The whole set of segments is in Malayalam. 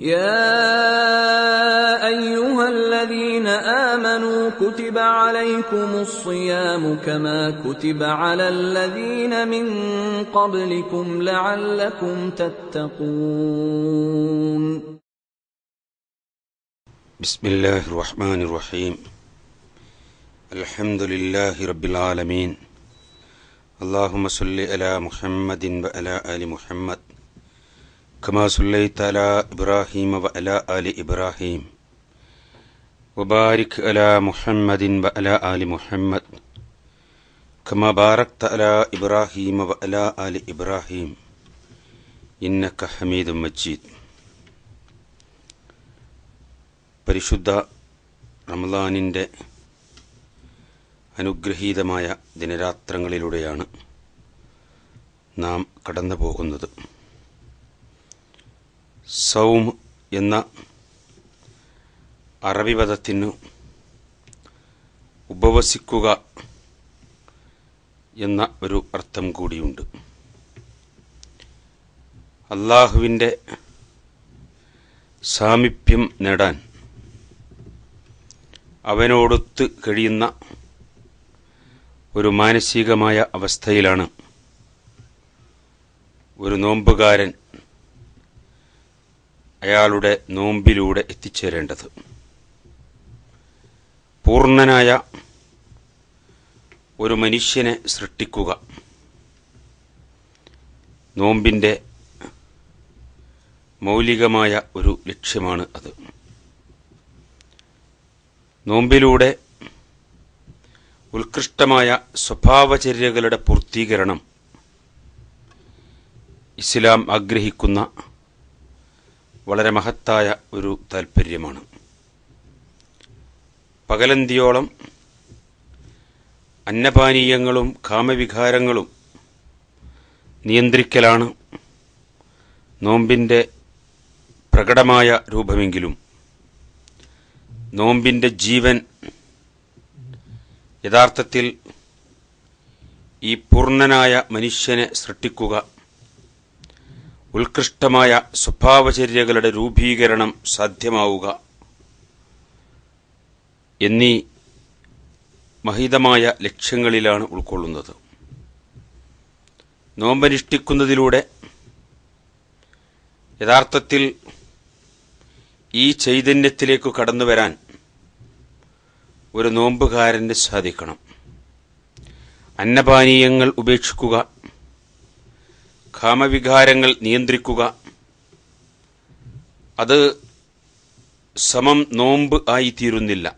يا أيها الذين آمنوا كتب عليكم الصيام كما كتب على الذين من قبلكم لعلكم تتقون. بسم الله الرحمن الرحيم. الحمد لله رب العالمين. اللهم صل على محمد وعلى آل محمد. كما صليت على إبراهيم وعلى آل إبراهيم وبارك على محمد وعلى آل محمد كما باركت على إبراهيم وعلى آل إبراهيم إنك حميد مجيد പരിശുദ്ധ റമലാനിൻ്റെ അനുഗ്രഹീതമായ ദിനരാത്രങ്ങളിലൂടെയാണ് നാം കടന്നു പോകുന്നത് സൗം എന്ന അറബി പദത്തിനു ഉപവസിക്കുക എന്ന ഒരു അർത്ഥം കൂടിയുണ്ട്. അള്ളാഹുവിന്റെ സാമീപ്യം നേടാൻ അവനോടൊത്ത് കഴിയുന്ന ഒരു മാനസികമായ അവസ്ഥയിലാണ് ഒരു നോമ്പുകാരൻ അയാളുടെ നോമ്പിലൂടെ എത്തിച്ചേരേണ്ടത്. പൂർണനായ ഒരു മനുഷ്യനെ സൃഷ്ടിക്കുക. നോമ്പിന്റെ മൗലികമായ ഒരു ലക്ഷ്യമാണ് അത്. നോമ്പിലൂടെ ഉത്കൃഷ്ടമായ സ്വഭാവചര്യകളുടെ പൂർത്തീകരണം ഇസ്ലാം ആഗ്രഹിക്കുന്ന വളരെ മഹത്തായ ഒരു താൽപ്പര്യമാണ് പകലന്തിയോളം അന്നപാനീയങ്ങളും കാമവികാരങ്ങളും നിയന്ത്രിക്കലാണ് നോമ്പിന്റെ പ്രകടമായ രൂപമെങ്കിലും നോമ്പിന്റെ ജീവൻ യഥാർത്ഥത്തിൽ ഈ പൂർണനായ മനുഷ്യനെ സൃഷ്ടിക്കുക ഉത്കൃഷ്ടമായ സ്വഭാവചര്യകളുടെ രൂപീകരണം സാധ്യമാവുക. എന്നീ മഹിതമായ ലക്ഷ്യങ്ങളിലാണ് ഉൾക്കൊള്ളുന്നത്. നോമ്പനുഷ്ഠിക്കുന്നതിലൂടെ യഥാർത്ഥത്തിൽ ഈ ചൈതന്യത്തിലേക്ക് കടന്നു വരാൻ ഒരു നോമ്പുകാരന് സാധിക്കണം. അന്നപാനീയങ്ങൾ ഉപേക്ഷിക്കുക കാമവികാരങ്ങൾ നിയന്ത്രിക്കുക. അത് സമം നോമ്പ് ആയിത്തീരുന്നില്ല.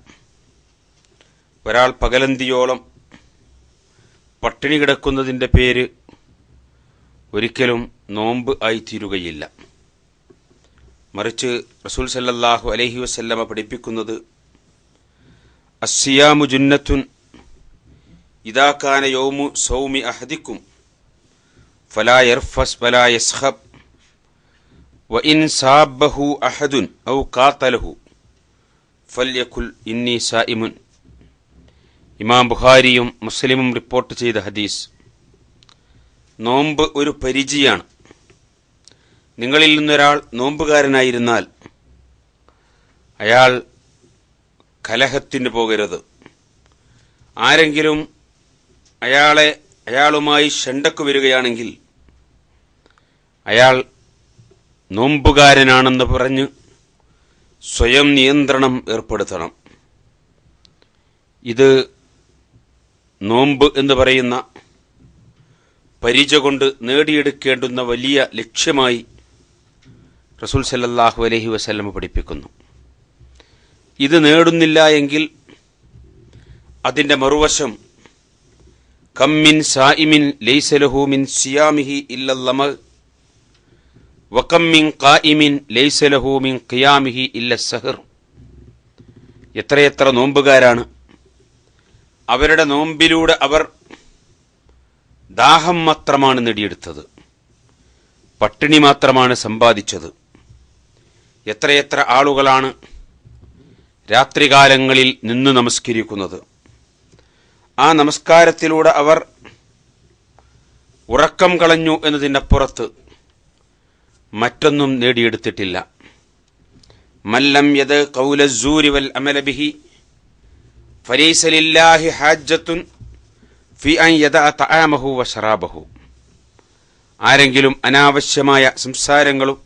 ഒരാൾ പകലന്തിയോളം പട്ടിണി കിടക്കുന്നതിന്റെ പേര് ഒരിക്കലും നോമ്പ് ആയിത്തീരുകയില്ല. മറിച്ച് റസൂൽ സല്ലല്ലാഹു അലഹി വസല്ലമ പഠിപ്പിക്കുന്നത് അസ്സിയാമു ജുന്നത്തുൻ ഇതാക്കാന യോമു സൗമി അഹദിക്കും. ഫലാ يرفس ഫലാ യസ്ഖബ് വ ഇൻ സാബഹു അഹദുൻ قاتله ഫല്യഖുൽ ഇന്നി സായിമുൻ ഇമാം ബുഖാരിയും മുസ്ലിമും റിപ്പോർട്ട് ചെയ്ത ഹദീസ്. നോമ്പ് ഒരു പരിചയാണ്. നിങ്ങളിൽ നിന്നൊരാൾ നോമ്പുകാരനായിരുന്നാൽ അയാൾ കലഹത്തിന് പോകരുത്. ആരെങ്കിലും അയാളെ അയാളുമായി ഷണ്ടക്ക് വരികയാണെങ്കിൽ അയാൾ നോമ്പുകാരനാണെന്ന് പറഞ്ഞ് സ്വയം നിയന്ത്രണം ഏർപ്പെടുത്തണം. ഇത് നോമ്പ് എന്ന് പറയുന്ന പരിച കൊണ്ട് നേടിയെടുക്കേണ്ടുന്ന വലിയ ലക്ഷ്യമായി റസൂൽ സല്ലല്ലാഹു അലൈഹി വസല്ലം പഠിപ്പിക്കുന്നു. ഇത് നേടുന്നില്ല എങ്കിൽ അതിന്റെ മറുവശം കമ്മിൻ സായിമിൻ ലൈസലഹു മിൻ സിയാമിഹി ഇല്ലല്ലമ വകമ്മിൻ ഖായിമിൻ ലൈസലഹു മിൻ ഖിയാമിഹി ഇല്ല സഹർ. എത്രയെത്ര നോമ്പുകാരാണ്. അവരുടെ നോമ്പിലൂടെ അവർ ദാഹം മാത്രമാണ് നേടിയെടുത്തത്. പട്ടിണി മാത്രമാണ് സമ്പാദിച്ചത്. എത്രയെത്ര ആളുകളാണ് രാത്രികാലങ്ങളിൽ നിന്ന് നമസ്കരിക്കുന്നത്. ആ നമസ്കാരത്തിലൂടെ അവർ ഉറക്കം കളഞ്ഞു എന്നതിനപ്പുറത്ത് മറ്റൊന്നും നേടിയെടുത്തിട്ടില്ല. മല്ലം യത് കൗലസൂരി വൽ അമലബിഹി ഫരീസലില്ലാഹി ഹാജത്തുൻ ഫി അൻ യദ തആമഹു വ ശറാബഹു ആരെങ്കിലും അനാവശ്യമായ സംസാരങ്ങളും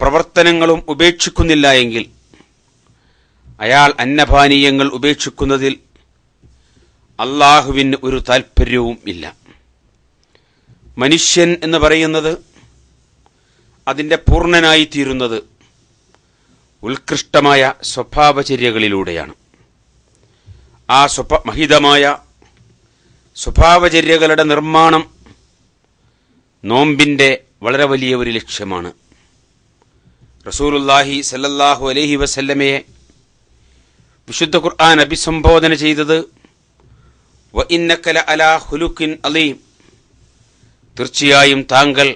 പ്രവർത്തനങ്ങളും ഉപേക്ഷിക്കുന്നില്ല എങ്കിൽ അയാൾ അന്നപാനീയങ്ങൾ ഉപേക്ഷിക്കുന്നതിൽ അള്ളാഹുവിന് ഒരു താൽപ്പര്യവും ഇല്ല. മനുഷ്യൻ എന്ന് പറയുന്നത് അതിന്റെ പൂർണനായി തീരുന്നത് ഉത്കൃഷ്ടമായ സ്വഭാവചര്യകളിലൂടെയാണ്. ആ സ്വഭ മഹിതമായ സ്വഭാവചര്യകളുടെ നിർമ്മാണം നോമ്പിന്റെ വളരെ വലിയ ഒരു ലക്ഷ്യമാണ്. റസൂലുല്ലാഹി സല്ലല്ലാഹു അലൈഹി വസല്ലമയെ വിശുദ്ധ ഖുർആൻ അഭിസംബോധന ചെയ്തത് വ ഇന്നക്കല അലാ ഹുലുക്കിൻ അലീം. തീർച്ചയായും താങ്കൾ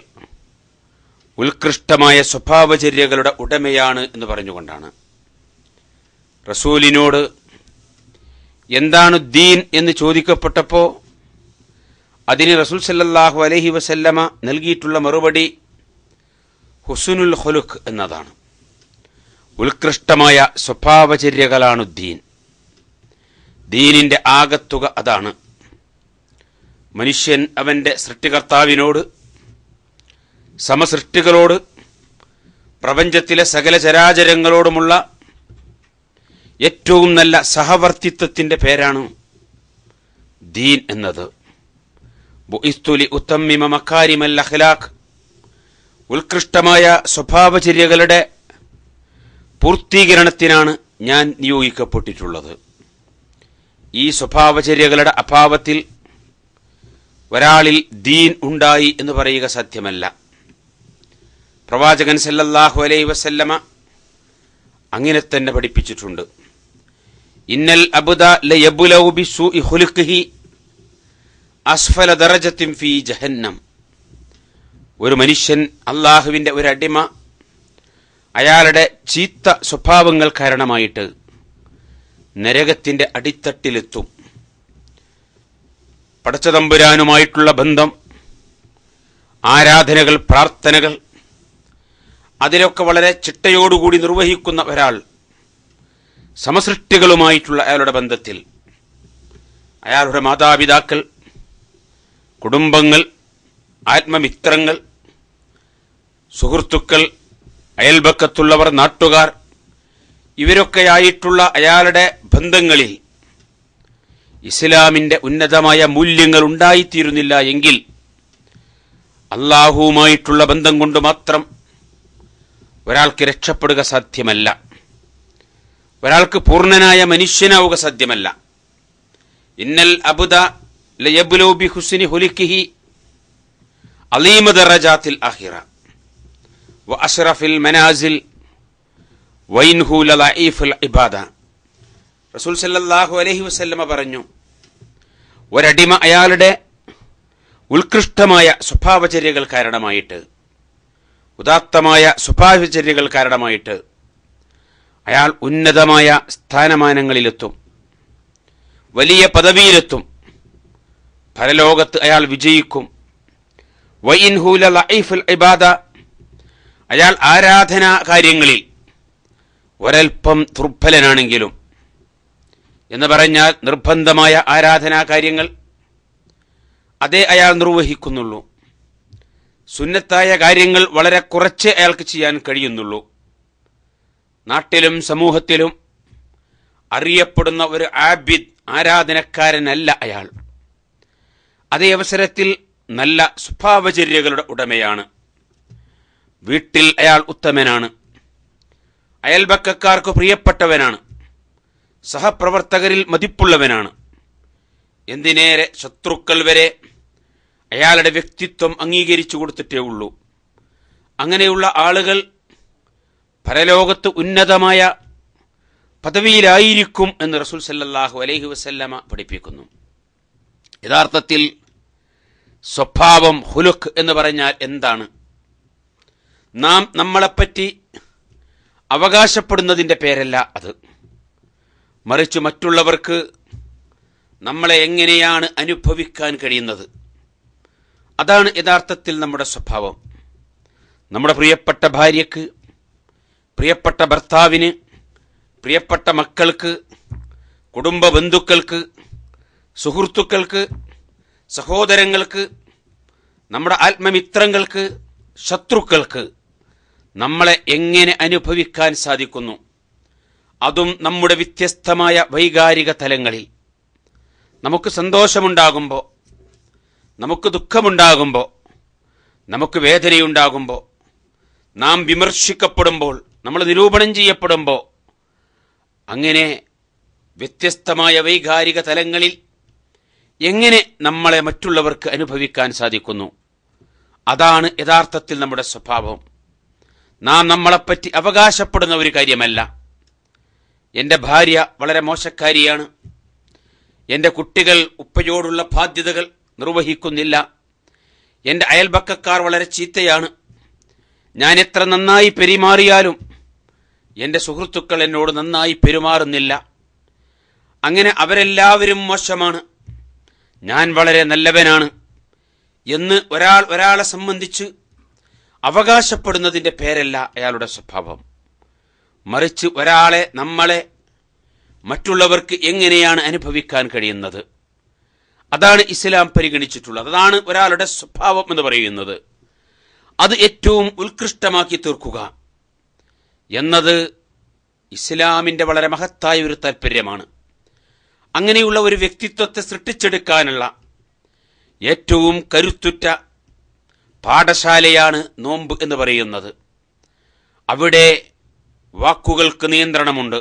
ഉത്കൃഷ്ടമായ സ്വഭാവചര്യകളുടെ ഉടമയാണ് എന്ന് പറഞ്ഞുകൊണ്ടാണ്. റസൂലിനോട് എന്താണ് ദീൻ എന്ന് ചോദിക്കപ്പെട്ടപ്പോൾ അതിന് റസൂൽ സല്ലാഹു അലഹി വസല്ലമ നൽകിയിട്ടുള്ള മറുപടി ഹുസുനുൽ ഹുലുഖ് എന്നതാണ്. ഉത്കൃഷ്ടമായ സ്വഭാവചര്യകളാണ് ദീൻ. ദീനിന്റെ ആകത്തുക അതാണ്. മനുഷ്യൻ അവന്റെ സൃഷ്ടികർത്താവിനോട് സമസൃഷ്ടികളോട് പ്രപഞ്ചത്തിലെ സകല ചരാചരങ്ങളോടുമുള്ള ഏറ്റവും നല്ല സഹവർത്തിത്വത്തിന്റെ പേരാണ് ദീൻ എന്നത്. ബുഇസ്തുലി ഉത്തമ്മിമ മക്കാരിമൽ അഖ്ലാഖ് ഉത്കൃഷ്ടമായ സ്വഭാവചര്യകളുടെ പൂർത്തീകരണത്തിനാണ് ഞാൻ നിയോഗിക്കപ്പെട്ടിട്ടുള്ളത്. ഈ സ്വഭാവചര്യകളുടെ അഭാവത്തിൽ ഒരാളിൽ ദീൻ ഉണ്ടായി എന്ന് പറയുക സാധ്യമല്ല പ്രവാചകൻ സല്ലല്ലാഹു അലൈ വസല്ലമ അങ്ങനെ തന്നെ പഠിപ്പിച്ചിട്ടുണ്ട്. ഇന്നൽ അബുദ അസ്ഫല ഫീ ജഹന്നം. ഒരു മനുഷ്യൻ അള്ളാഹുവിന്റെ ഒരു അടിമ അയാളുടെ ചീത്ത സ്വഭാവങ്ങൾ കാരണമായിട്ട് നരകത്തിന്റെ അടിത്തട്ടിലെത്തും. പടച്ചതമ്പുരാനുമായിട്ടുള്ള ബന്ധം ആരാധനകൾ പ്രാർത്ഥനകൾ അതിലൊക്കെ വളരെ ചിട്ടയോടുകൂടി നിർവഹിക്കുന്ന ഒരാൾ സമസൃഷ്ടികളുമായിട്ടുള്ള അയാളുടെ ബന്ധത്തിൽ. അയാളുടെ മാതാപിതാക്കൾ കുടുംബങ്ങൾ ആത്മമിത്രങ്ങൾ സുഹൃത്തുക്കൾ അയൽപക്കത്തുള്ളവർ നാട്ടുകാർ ഇവരൊക്കെയായിട്ടുള്ള അയാളുടെ ബന്ധങ്ങളിൽ ഇസ്ലാമിന്റെ ഉന്നതമായ മൂല്യങ്ങൾ ഉണ്ടായിത്തീരുന്നില്ല എങ്കിൽ അള്ളാഹുവുമായിട്ടുള്ള ബന്ധം കൊണ്ട് മാത്രം ഒരാൾക്ക് രക്ഷപ്പെടുക സാധ്യമല്ല. ഒരാൾക്ക് പൂർണനായ മനുഷ്യനാവുക സാധ്യമല്ല. ഇന്നൽ അബുദ ലയബുലോബി ഹുസിനി ഹുലിക്കിഹി അലീമ അഹിറ വ അഷ്റഫിൽ മനാസിൽ ഇബാദ. റസൂൽ സല്ലാഹു അലഹി വസ്ല്ലമ പറഞ്ഞു ഒരടിമ അയാളുടെ ഉത്കൃഷ്ടമായ സ്വഭാവചര്യകൾ കാരണമായിട്ട് ഉദാത്തമായ സ്വഭാവചര്യകൾ കാരണമായിട്ട് അയാൾ ഉന്നതമായ സ്ഥാനമാനങ്ങളിലെത്തും. വലിയ പദവിയിലെത്തും. പരലോകത്ത് അയാൾ വിജയിക്കും. വൈൻഹൂല ലൈഫുൽ ഇബാദ. അയാൾ ആരാധനാ കാര്യങ്ങളിൽ ഒരൽപ്പം ദുർബലനാണെങ്കിലും എന്ന് പറഞ്ഞാൽ നിർബന്ധമായ ആരാധനാ കാര്യങ്ങൾ അതേ അയാൾ നിർവഹിക്കുന്നുള്ളൂ. സുന്നത്തായ കാര്യങ്ങൾ വളരെ കുറച്ച് അയാൾക്ക് ചെയ്യാൻ കഴിയുന്നുള്ളൂ. നാട്ടിലും സമൂഹത്തിലും അറിയപ്പെടുന്ന ഒരു ആബിദ് ആരാധനക്കാരനല്ല അയാൾ. അതേ അവസരത്തിൽ നല്ല സ്വഭാവചര്യകളുടെ ഉടമയാണ്. വീട്ടിൽ അയാൾ ഉത്തമനാണ്. അയൽപക്കക്കാർക്ക് പ്രിയപ്പെട്ടവനാണ്. സഹപ്രവർത്തകരിൽ മതിപ്പുള്ളവനാണ്. എന്തിനേറെ ശത്രുക്കൾ വരെ അയാളുടെ വ്യക്തിത്വം അംഗീകരിച്ചു കൊടുത്തിട്ടേ ഉള്ളൂ. അങ്ങനെയുള്ള ആളുകൾ പരലോകത്ത് ഉന്നതമായ പദവിയിലായിരിക്കും എന്ന് റസൂൽ സല്ലാഹു അലൈഹി വസല്ലമ പഠിപ്പിക്കുന്നു. യഥാർത്ഥത്തിൽ സ്വഭാവം ഹുലുഖ് എന്ന് പറഞ്ഞാൽ എന്താണ്? നാം നമ്മളെപ്പറ്റി അവകാശപ്പെടുന്നതിന്റെ പേരല്ല അത്. മറിച്ച് മറ്റുള്ളവർക്ക് നമ്മളെ എങ്ങനെയാണ് അനുഭവിക്കാൻ കഴിയുന്നത്? അതാണ് യഥാർത്ഥത്തിൽ നമ്മുടെ സ്വഭാവം. നമ്മുടെ പ്രിയപ്പെട്ട ഭാര്യയ്ക്ക് പ്രിയപ്പെട്ട ഭർത്താവിന് പ്രിയപ്പെട്ട മക്കൾക്ക് കുടുംബ ബന്ധുക്കൾക്ക് സുഹൃത്തുക്കൾക്ക് സഹോദരങ്ങൾക്ക് നമ്മുടെ ആത്മമിത്രങ്ങൾക്ക് ശത്രുക്കൾക്ക് നമ്മളെ എങ്ങനെ അനുഭവിക്കാൻ സാധിക്കുന്നു? അതും നമ്മുടെ വ്യത്യസ്തമായ വൈകാരിക തലങ്ങളിൽ. നമുക്ക് സന്തോഷമുണ്ടാകുമ്പോൾ നമുക്ക് ദുഃഖമുണ്ടാകുമ്പോൾ നമുക്ക് വേദനയുണ്ടാകുമ്പോൾ നാം വിമർശിക്കപ്പെടുമ്പോൾ നമ്മൾ നിരൂപണം ചെയ്യപ്പെടുമ്പോൾ അങ്ങനെ വ്യത്യസ്തമായ വൈകാരിക തലങ്ങളിൽ എങ്ങനെ നമ്മളെ മറ്റുള്ളവർക്ക് അനുഭവിക്കാൻ സാധിക്കുന്നു? അതാണ് യഥാർത്ഥത്തിൽ നമ്മുടെ സ്വഭാവം. നാം നമ്മളെപ്പറ്റി അവകാശപ്പെടുന്ന ഒരു കാര്യമല്ല. എന്റെ ഭാര്യ വളരെ മോശക്കാരിയാണ്. എന്റെ കുട്ടികൾ ഉപ്പയോടുള്ള ബാധ്യതകൾ നിർവഹിക്കുന്നില്ല. എന്റെ അയൽപക്കക്കാർ വളരെ ചീത്തയാണ്. ഞാൻ എത്ര നന്നായി പെരുമാറിയാലും എന്റെ സുഹൃത്തുക്കൾ എന്നോട് നന്നായി പെരുമാറുന്നില്ല. അങ്ങനെ അവരെല്ലാവരും മോശമാണ്. ഞാൻ വളരെ നല്ലവനാണ് എന്ന് ഒരാൾ ഒരാളെ സംബന്ധിച്ച് അവകാശപ്പെടുന്നതിന്റെ പേരല്ല അയാളുടെ സ്വഭാവം. മറിച്ച് ഒരാളെ നമ്മളെ മറ്റുള്ളവർക്ക് എങ്ങനെയാണ് അനുഭവിക്കാൻ കഴിയുന്നത്? അതാണ് ഇസ്ലാം പരിഗണിച്ചിട്ടുള്ളത്. അതാണ് ഒരാളുടെ സ്വഭാവം എന്ന് പറയുന്നത്. അത് ഏറ്റവും ഉത്കൃഷ്ടമാക്കി തീർക്കുക എന്നത് ഇസ്ലാമിന്റെ വളരെ മഹത്തായ ഒരു താല്പര്യമാണ് അങ്ങനെയുള്ള ഒരു വ്യക്തിത്വത്തെ സൃഷ്ടിച്ചെടുക്കാനുള്ള ഏറ്റവും കരുത്തുറ്റ പാഠശാലയാണ് നോമ്പ് എന്ന് പറയുന്നത്. അവിടെ വാക്കുകൾക്ക് നിയന്ത്രണമുണ്ട്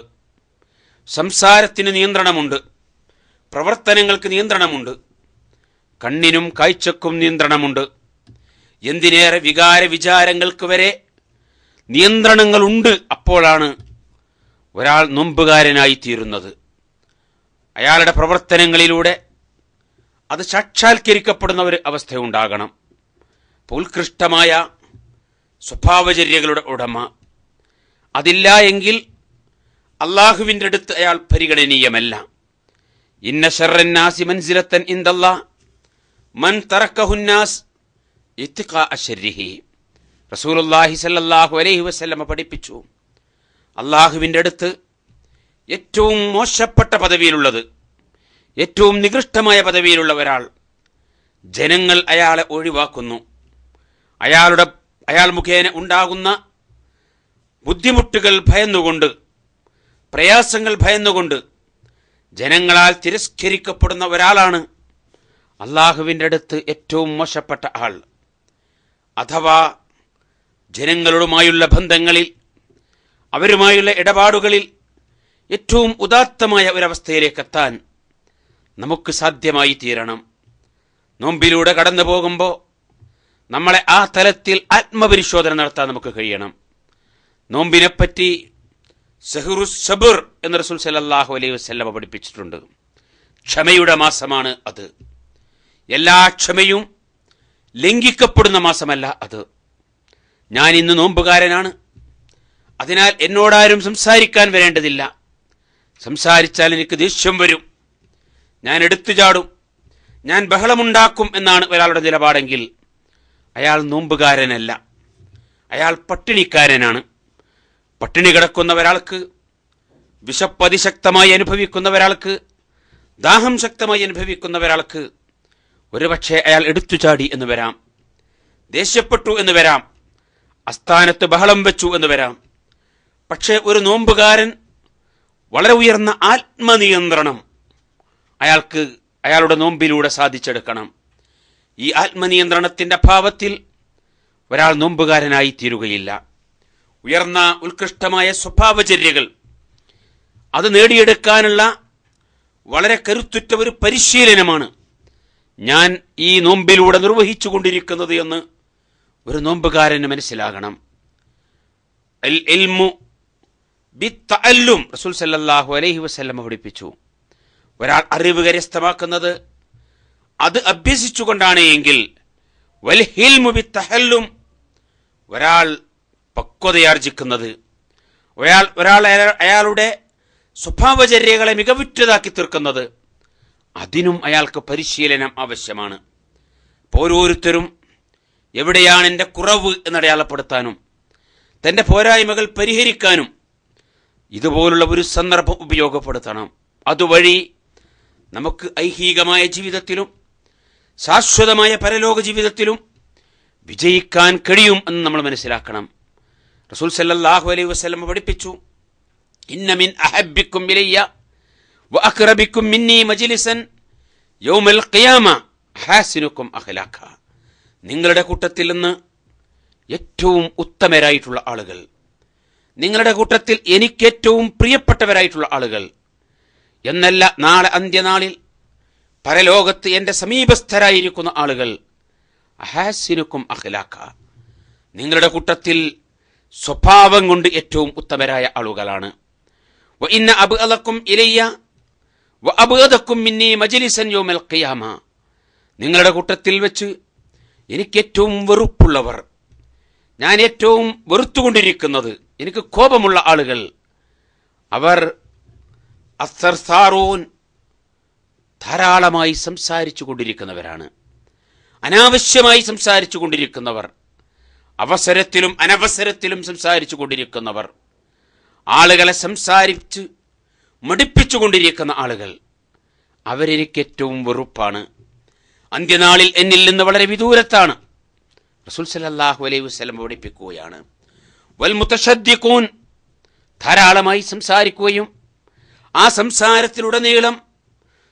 സംസാരത്തിന് നിയന്ത്രണമുണ്ട് പ്രവർത്തനങ്ങൾക്ക് നിയന്ത്രണമുണ്ട്. കണ്ണിനും കാഴ്ചക്കും നിയന്ത്രണമുണ്ട്. എന്തിനേറെ വികാര വിചാരങ്ങൾക്ക് വരെ നിയന്ത്രണങ്ങളുണ്ട് അപ്പോഴാണ് ഒരാൾ നൊമ്പുകാരനായി തീരുന്നത്. അയാളുടെ പ്രവർത്തനങ്ങളിലൂടെ അത് സാക്ഷാത്കരിക്കപ്പെടുന്ന ഒരു അവസ്ഥയുണ്ടാകണം അപ്പോൾ ഉത്കൃഷ്ടമായ സ്വഭാവചര്യകളുടെ ഉടമ. അതില്ല എങ്കിൽ അള്ളാഹുവിന്റെ അടുത്ത് അയാൾ പരിഗണനീയമല്ല. ഇന്ന ഷർറന്നാസി മൻസിലത്തൻ ഇന്ദല്ലാ മൻ തറക്കഹുന്നാസ് ഇത്തിഖാ അശരിഹി റസൂലുള്ളാഹി സല്ലല്ലാഹു അലൈഹി വസല്ലമ പഠിപ്പിച്ചു. അള്ളാഹുവിന്റെ അടുത്ത് ഏറ്റവും മോശപ്പെട്ട പദവിയിലുള്ളത് ഏറ്റവും നികൃഷ്ടമായ പദവിയിലുള്ള ഒരാൾ ജനങ്ങൾ അയാളെ ഒഴിവാക്കുന്നു. അയാളുടെ അയാൾ മുഖേന ഉണ്ടാകുന്ന ബുദ്ധിമുട്ടുകൾ ഭയന്നുകൊണ്ട് പ്രയാസങ്ങൾ ഭയന്നുകൊണ്ട് ജനങ്ങളാൽ തിരസ്കരിക്കപ്പെടുന്ന ഒരാളാണ് അള്ളാഹുവിന്റെ അടുത്ത് ഏറ്റവും മോശപ്പെട്ട ആൾ. അഥവാ ജനങ്ങളുമായുള്ള ബന്ധങ്ങളിൽ അവരുമായുള്ള ഇടപാടുകളിൽ ഏറ്റവും ഉദാത്തമായ ഒരവസ്ഥയിലേക്ക് എത്താൻ നമുക്ക് സാധ്യമായി തീരണം. നോമ്പിലൂടെ കടന്നു പോകുമ്പോൾ നമ്മളെ ആ തലത്തിൽ ആത്മപരിശോധന നടത്താൻ നമുക്ക് കഴിയണം. നോമ്പിനെപ്പറ്റി സെഹ്റു സബുർ എന്ന് റസൂൽ സല്ലല്ലാഹു അലൈഹി വസല്ലം പഠിപ്പിച്ചിട്ടുണ്ട്. ക്ഷമയുടെ മാസമാണ് അത്. എല്ലാ ക്ഷമയും ലംഘിക്കപ്പെടുന്ന മാസമല്ല അത്. ഞാൻ ഇന്ന് നോമ്പുകാരനാണ്. അതിനാൽ എന്നോടാരും സംസാരിക്കാൻ വരേണ്ടതില്ല. സംസാരിച്ചാൽ എനിക്ക് ദേഷ്യം വരും. ഞാൻ എടുത്തു ചാടും. ഞാൻ ബഹളമുണ്ടാക്കും എന്നാണ് ഒരാളുടെ നിലപാടെങ്കിൽ അയാൾ നോമ്പുകാരനല്ല. അയാൾ പട്ടിണിക്കാരനാണ്. പട്ടിണി കിടക്കുന്ന ഒരാൾക്ക് വിശപ്പതിശക്തമായി അനുഭവിക്കുന്ന ഒരാൾക്ക് ദാഹം ശക്തമായി അനുഭവിക്കുന്ന ഒരാൾക്ക് ഒരുപക്ഷെ അയാൾ എടുത്തു ചാടി എന്ന് വരാം ദേഷ്യപ്പെട്ടു എന്ന് വരാം അസ്ഥാനത്ത് ബഹളം വെച്ചു എന്ന് വരാം. പക്ഷേ ഒരു നോമ്പുകാരൻ വളരെ ഉയർന്ന ആത്മനിയന്ത്രണം അയാൾക്ക് അയാളുടെ നോമ്പിലൂടെ സാധിച്ചെടുക്കണം. ഈ ആത്മനിയന്ത്രണത്തിന്റെ അഭാവത്തിൽ ഒരാൾ നോമ്പുകാരനായി തീരുകയില്ല ഉയർന്ന ഉത്കൃഷ്ടമായ സ്വഭാവചര്യകൾ. അത് നേടിയെടുക്കാനുള്ള വളരെ കരുത്തുറ്റ ഒരു പരിശീലനമാണ് ഞാൻ ഈ നോമ്പിലൂടെ നിർവഹിച്ചു കൊണ്ടിരിക്കുന്നത് എന്ന് ഒരു നോമ്പുകാരന് മനസ്സിലാകണം. അൽ റസൂൽ അലൈഹി വസല്ലം പഠിപ്പിച്ചു. ഒരാൾ അറിവ് കരസ്ഥമാക്കുന്നത് അത് അഭ്യസിച്ചുകൊണ്ടാണ് എങ്കിൽ വൽ ഹിൽമു ബിത്തഹല്ലും ഒരാൾ പക്വതയാർജിക്കുന്നത്. ഒരാൾ ഒരാൾ അയാ- അയാളുടെ സ്വഭാവചര്യകളെ മികവുറ്റതാക്കി തീർക്കുന്നത് അതിനും അയാൾക്ക് പരിശീലനം ആവശ്യമാണ്. ഓരോരുത്തരും എവിടെയാണ് എന്റെ കുറവ് എന്നടയാളപ്പെടുത്താനും തന്റെ പോരായ്മകൾ പരിഹരിക്കാനും ഇതുപോലുള്ള ഒരു സന്ദർഭം ഉപയോഗപ്പെടുത്തണം. അതുവഴി നമുക്ക് ഐഹികമായ ജീവിതത്തിലും ശാശ്വതമായ പരലോക ജീവിതത്തിലും വിജയിക്കാൻ കഴിയും എന്ന് നമ്മൾ മനസ്സിലാക്കണം. റസൂൽ സല്ലാഹു അലൈഹി വസല്ലം പഠിപ്പിച്ചു. ഇന്നമിൻ അഹബിക്കും ഇലയ്യ വഅഖറബിക്കും മിന്നി മജ്ലിസൻ യൗമൽ ഖിയാമ ഹാസിനുക്കും അഖ്ലാഖ. നിങ്ങളുടെ കൂട്ടത്തിൽ നിന്ന് ഏറ്റവും ഉത്തമരായിട്ടുള്ള ആളുകൾ നിങ്ങളുടെ കൂട്ടത്തിൽ എനിക്ക് ഏറ്റവും പ്രിയപ്പെട്ടവരായിട്ടുള്ള ആളുകൾ എന്നല്ല നാളെ അന്ത്യനാളിൽ പരലോകത്ത് എന്റെ സമീപസ്ഥരായിരിക്കുന്ന ആളുകൾ അഹാസിനുക്കും അഖ്ലാഖ. നിങ്ങളുടെ കൂട്ടത്തിൽ സ്വഭാവം കൊണ്ട് ഏറ്റവും ഉത്തമരായ ആളുകളാണ്. ഇന്ന ഇലയ്യ ഖിയാമ. നിങ്ങളുടെ കൂട്ടത്തിൽ വെച്ച് എനിക്ക് ഏറ്റവും വെറുപ്പുള്ളവർ ഞാൻ ഏറ്റവും വെറുത്തുകൊണ്ടിരിക്കുന്നത് എനിക്ക് കോപമുള്ള ആളുകൾ അവർ അസർസാറോൻ ധാരാളമായി സംസാരിച്ചു കൊണ്ടിരിക്കുന്നവരാണ് അനാവശ്യമായി സംസാരിച്ചു കൊണ്ടിരിക്കുന്നവർ അവസരത്തിലും അനവസരത്തിലും സംസാരിച്ചു കൊണ്ടിരിക്കുന്നവർ ആളുകളെ സംസാരിച്ച് മടിപ്പിച്ചു കൊണ്ടിരിക്കുന്ന ആളുകൾ അവരെനിക്ക് ഏറ്റവും വെറുപ്പാണ്. അന്ത്യനാളിൽ എന്നിൽ നിന്ന് വളരെ വിദൂരത്താണ്. റസൂൽ സല്ലല്ലാഹു അലൈഹി വസ്ലം പഠിപ്പിക്കുകയാണ്. വൽ ധാരാളമായി സംസാരിക്കുകയും ആ സംസാരത്തിലുടനീളം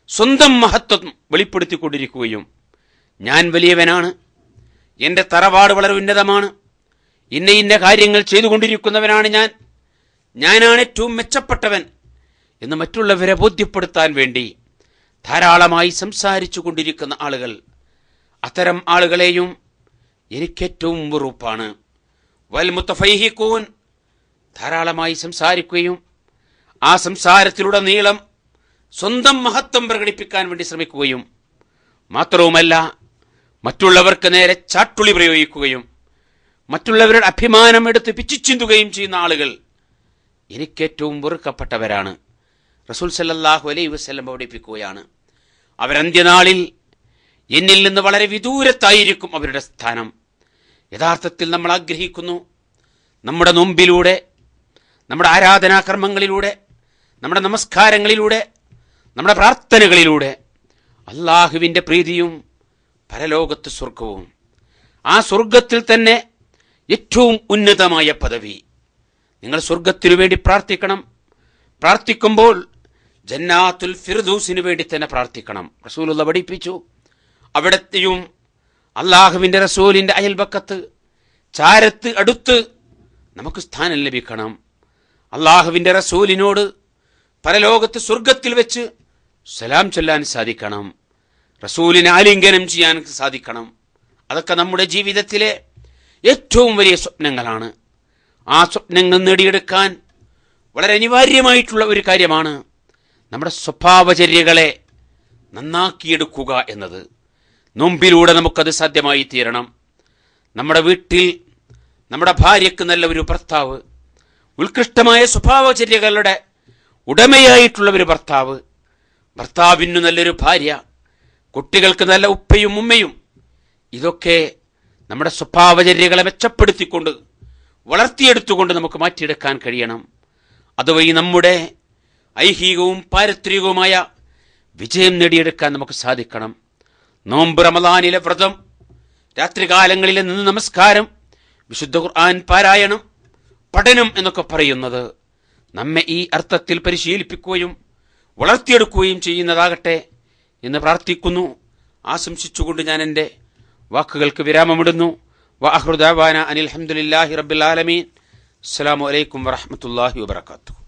സ്വന്തം മഹത്വം വെളിപ്പെടുത്തിക്കൊണ്ടിരിക്കുകയും. ഞാൻ വലിയവനാണ്. എന്റെ തറവാട് വളരെ ഉന്നതമാണ്. ഇന്ന ഇന്ന കാര്യങ്ങൾ ചെയ്തുകൊണ്ടിരിക്കുന്നവനാണ് ഞാൻ. ഞാനാണ് ഏറ്റവും മെച്ചപ്പെട്ടവൻ എന്ന് മറ്റുള്ളവരെ ബോധ്യപ്പെടുത്താൻ വേണ്ടി ധാരാളമായി സംസാരിച്ചു കൊണ്ടിരിക്കുന്ന ആളുകൾ. അത്തരം ആളുകളെയും എനിക്കേറ്റവും വെറുപ്പാണ്. വൽ മുത്തഫൈഹിക്കൂൻ ധാരാളമായി സംസാരിക്കുകയും ആ സംസാരത്തിലൂടെ നീളം സ്വന്തം മഹത്വം പ്രകടിപ്പിക്കാൻ വേണ്ടി ശ്രമിക്കുകയും മാത്രവുമല്ല മറ്റുള്ളവർക്ക് നേരെ ചാട്ടുളി പ്രയോഗിക്കുകയും മറ്റുള്ളവരുടെ അഭിമാനം എടുത്ത് പിച്ചിച്ചിന്തുകയും ചെയ്യുന്ന ആളുകൾ എനിക്കേറ്റവും വെറുക്കപ്പെട്ടവരാണ്. റസൂൽ സല്ലാഹു അലൈ വസ്ലം പഠിപ്പിക്കുകയാണ്. അവരന്ത്യനാളിൽ എന്നിൽ നിന്ന് വളരെ വിദൂരത്തായിരിക്കും അവരുടെ സ്ഥാനം. യഥാർത്ഥത്തിൽ നമ്മൾ ആഗ്രഹിക്കുന്നു നമ്മുടെ നോമ്പിലൂടെ നമ്മുടെ ആരാധനാക്രമങ്ങളിലൂടെ നമ്മുടെ നമസ്കാരങ്ങളിലൂടെ നമ്മുടെ പ്രാർത്ഥനകളിലൂടെ അള്ളാഹുവിന്റെ പ്രീതിയും പരലോകത്ത് സ്വർഗവും ആ സ്വർഗത്തിൽ തന്നെ ഏറ്റവും ഉന്നതമായ പദവി. നിങ്ങൾ സ്വർഗത്തിനു വേണ്ടി പ്രാർത്ഥിക്കണം. പ്രാർത്ഥിക്കുമ്പോൾ ജന്നാത്തുൽ ഫിർദൂസിന് വേണ്ടി തന്നെ പ്രാർത്ഥിക്കണം. റസൂലുള്ള പഠിപ്പിച്ചു. അവിടത്തെയും അള്ളാഹുവിന്റെ റസൂലിന്റെ അയൽപക്കത്ത് ചാരത്ത് അടുത്ത് നമുക്ക് സ്ഥാനം ലഭിക്കണം. അള്ളാഹുവിന്റെ റസൂലിനോട് പരലോകത്ത് സ്വർഗത്തിൽ വെച്ച് സലാം ചൊല്ലാൻ സാധിക്കണം. റസൂലിനെ ആലിംഗനം ചെയ്യാൻ സാധിക്കണം. അതൊക്കെ നമ്മുടെ ജീവിതത്തിലെ ഏറ്റവും വലിയ സ്വപ്നങ്ങളാണ്. ആ സ്വപ്നങ്ങൾ നേടിയെടുക്കാൻ വളരെ അനിവാര്യമായിട്ടുള്ള ഒരു കാര്യമാണ് നമ്മുടെ സ്വഭാവചര്യകളെ നന്നാക്കിയെടുക്കുക എന്നത്. നോമ്പിലൂടെ നമുക്കത് സാധ്യമായി തീരണം. നമ്മുടെ വീട്ടിൽ നമ്മുടെ ഭാര്യയ്ക്ക് നല്ല ഒരു ഭർത്താവ് ഉത്കൃഷ്ടമായ സ്വഭാവചര്യകളുടെ ഉടമയായിട്ടുള്ള ഒരു ഭർത്താവ് ഭർത്താവിനു നല്ലൊരു ഭാര്യ കുട്ടികൾക്ക് നല്ല ഉപ്പയും ഉമ്മയും. ഇതൊക്കെ നമ്മുടെ സ്വഭാവചര്യകളെ മെച്ചപ്പെടുത്തിക്കൊണ്ട് വളർത്തിയെടുത്തുകൊണ്ട് നമുക്ക് മാറ്റിയെടുക്കാൻ കഴിയണം. അതുവഴി നമ്മുടെ ഐഹികവും പാരത്രികവുമായ വിജയം നേടിയെടുക്കാൻ നമുക്ക് സാധിക്കണം. നോമ്പ് റമദാനിലെ വ്രതം രാത്രികാലങ്ങളിലെ നിന്ന് നമസ്കാരം വിശുദ്ധ ഖുർആൻ പാരായണം പഠനം എന്നൊക്കെ പറയുന്നത് നമ്മെ ഈ അർത്ഥത്തിൽ പരിശീലിപ്പിക്കുകയും വളർത്തിയെടുക്കുകയും ചെയ്യുന്നതാകട്ടെ എന്ന് പ്രാർത്ഥിക്കുന്നു. ആശംസിച്ചുകൊണ്ട് ഞാൻ എന്റെ വാക്കുകൾക്ക് വിരാമമിടുന്നു. വാഹൃദാന അനിൽ ഹംദുലില്ലാഹി റബ്ബിൽ ആലമീൻ. അസ്സലാമു അലൈക്കും വറഹമത്തല്ലാഹി വബർക്കാത്തു